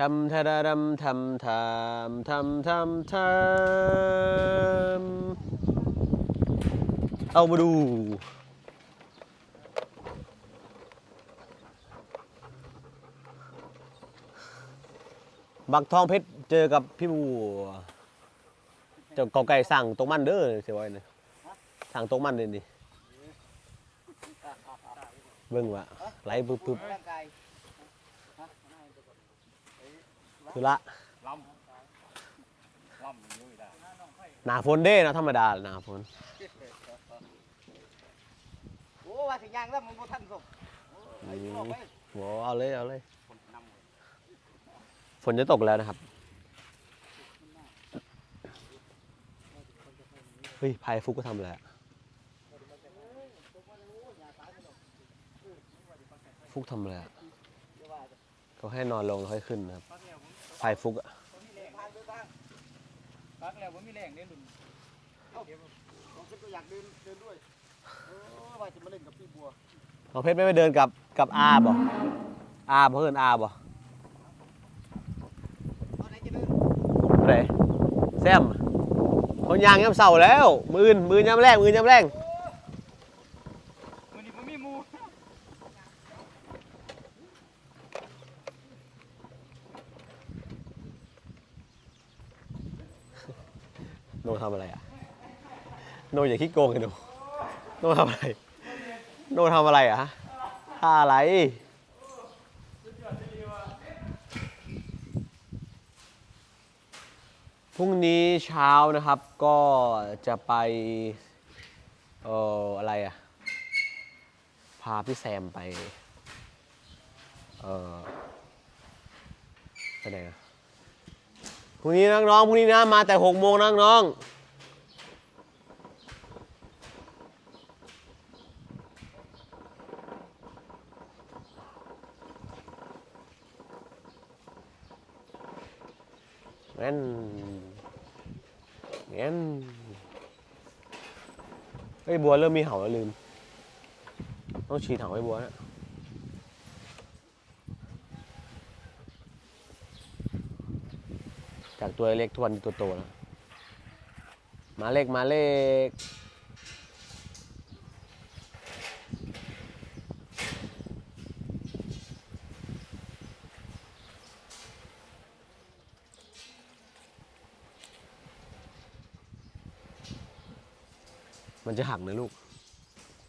ทำทาดาดำทำทำทำทำทำเอามาดูบักทองเพชรเจอกับพี่บัวเจ้ากอไก่สั่งตรงมันเด้อเสียไว้นะสั่งตรงมันเลยนี่เบิ่งว่าไหลปึ๊บปึ๊บ ร่างกาย คือละลำลำอย่างนี้ได้หนาฝนเด้นะธรรมดาหนาฝนโอ้ว่าสิยางแล้วมึงบ่ทันส่งไอ้ที่บอกไปโหเอาเลยเอาเลยคนนำเลยฝนจะตกแล้วนะครับเฮ้ยพายฟุกก็ทำอะไรอะฟุกทำอะไรอะเขาให้นอนลงแล้วค่อยขึ้นนะครับ พายฟุกอะทางเดินทางปักแล้วผมมีแรงเนี่ยลุงผมก็อยากเดินเดินด้วยเออว่าจะมาเล่นกับพี่บัวน้องเพชรไม่ไปเดินกับกับอาบ่อาบ่เพื่อนอาบ่ตอนไหนจะเดินอะไรแซมคนยางย้ำเสาแล้ว มือนมือนย้ำแรงมือนย้ำแรง มันนี่ผมมีหมู โนทำอะไรอะ โนอย่าขี้โกงกันโนโนทำอะไร โนทำอะไรอะฮะท่าอะไร พรุ่งนี้เช้านะครับก็จะไป เอ่ออะไรอะ พาพี่แซมไป เอ่อไปไหนอะ พรุ่งนี้นักน้องพรุ่งนี้นะมาแต่หกโมงนักน้องงั้นงั้นเฮ้บัวเริ่มมีเห่าแล้วลืม ต้องฉีดเห่าให้บัวนะ จากตัวเล็กทวนตัวโตแล้วมาเล็กมาเล็กมันจะหักนะลูก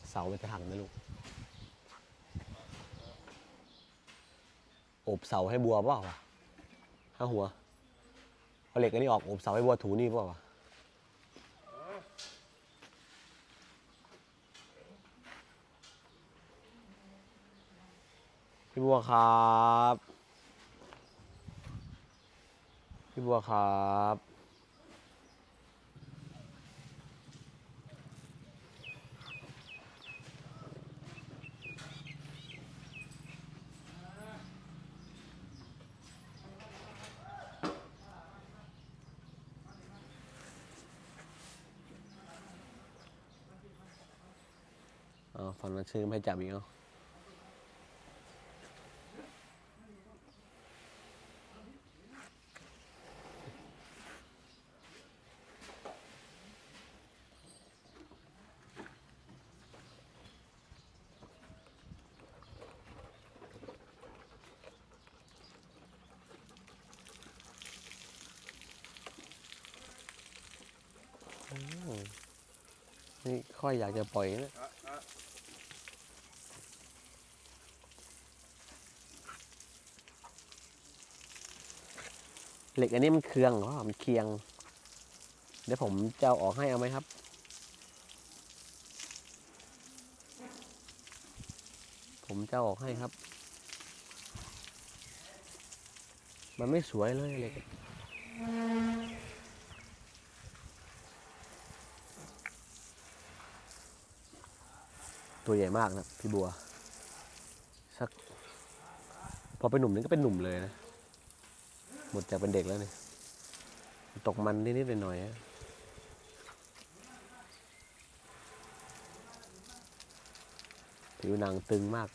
เสามันจะหักนะลูก อบเสาให้บัวเปล่าวะห้าหัว เอาเหล็กอันนี้ออกอบเสาให้บัวถูนี่เปล่าวะพี่บัวครับ พี่บัวครับ อ๋อฟังนั้นชื่อไม่ให้จับอีกเนาะนี่ค่อยอยากจะปล่อยนะ เหล็กอันนี้มันเคืองเหรอมันเคียง เดี๋ยวผมจะเอาออกให้เอาไหมครับ ผมจะอออกให้ครับ มันไม่สวยเลยเหล็กตัวใหญ่มากนะพี่บัวสักพอเป็นหนุ่มนี่ก็เป็นหนุ่มเลยนะ หมดจากเป็นเด็กแล้วเนี่ยตกมันนิดๆหน่อยๆผิวหนังตึงมาก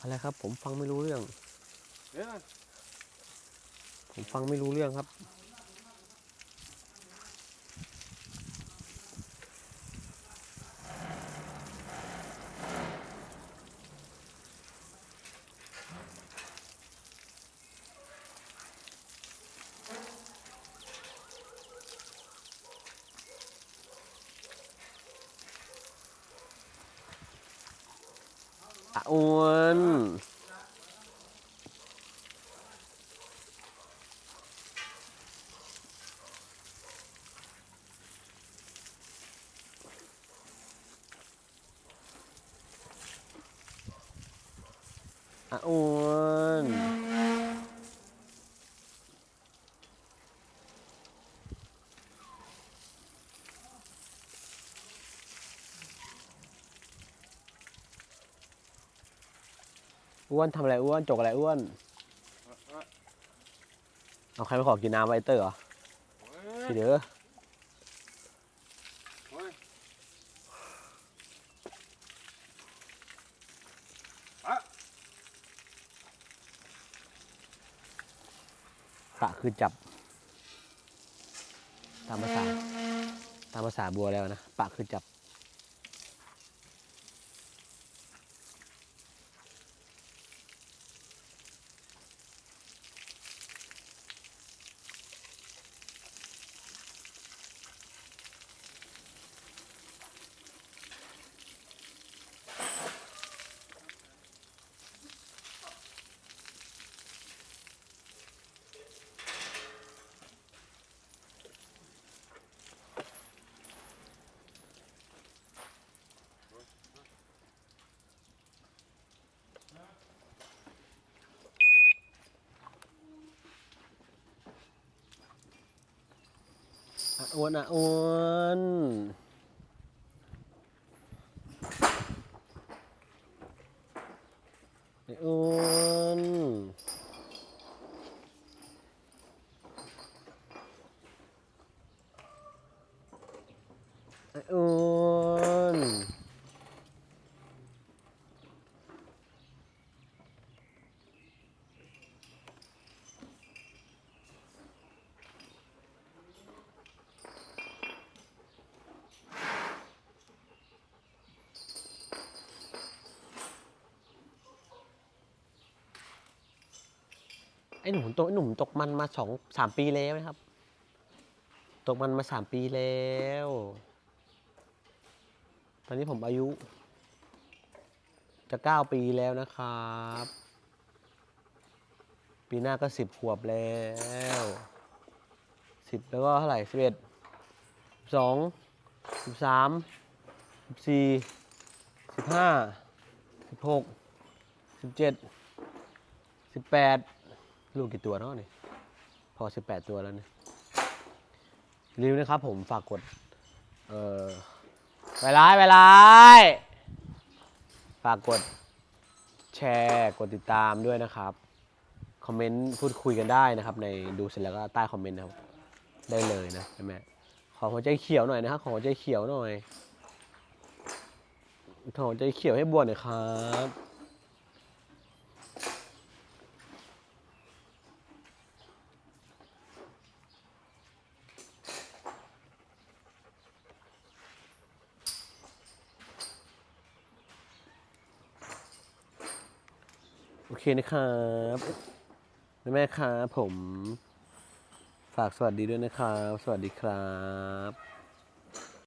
อะไรครับ ผมฟังไม่รู้เรื่อง ผมฟังไม่รู้เรื่องครับ อะอ้วนอะอ้วน อ้วนทำอะไรอ้วนจกอะไรอ้วน เอาใครมาขอกินน้ำไวเตอร์เหรอโอ้ทียเด้อโอ้ยอะปะคือจับ ตามภาษา ตามภาษาบัวแล้วนะ ปะคือจับ อ้วนอะอ้วนไอ้อ้วนไอ้อ้วน ไอ้หนุ่มตกไอ้หนุ่มตกมันมาสองสามปีแล้วนะครับ ตกมันมาสามปีแล้ว ตอนนี้ผมอายุ จะเก้าปีแล้วนะครับ ปีหน้าก็สิบขวบแล้วสิบแล้วก็เท่าไหร่สิบเอ็ดสองสิบสามสิบสี่สิบห้าสิบหกสิบเจ็ดสิบแปด ลูกกี่ตัวเนาะนี่ พอสิบแปดตัวแล้วเนี่ยอย่าลืมนะครับผมฝากกด เอ่อไปไลฟ์ไปไลฟ์ฝากกดแชร์กดติดตามด้วยนะครับ คอมเมนต์พูดคุยกันได้นะครับ ในดูเสร็จแล้วก็ใต้คอมเมนต์นะครับ ได้เลยนะใช่ไหมขอหัวใจเขียวหน่อยนะครับ ขอหัวใจเขียวหน่อยขอหัวใจเขียวให้บัวหน่อยครับ อเคนะครับแม่ครับผม ฝากสวัสดีด้วยนะครับ สวัสดีครับ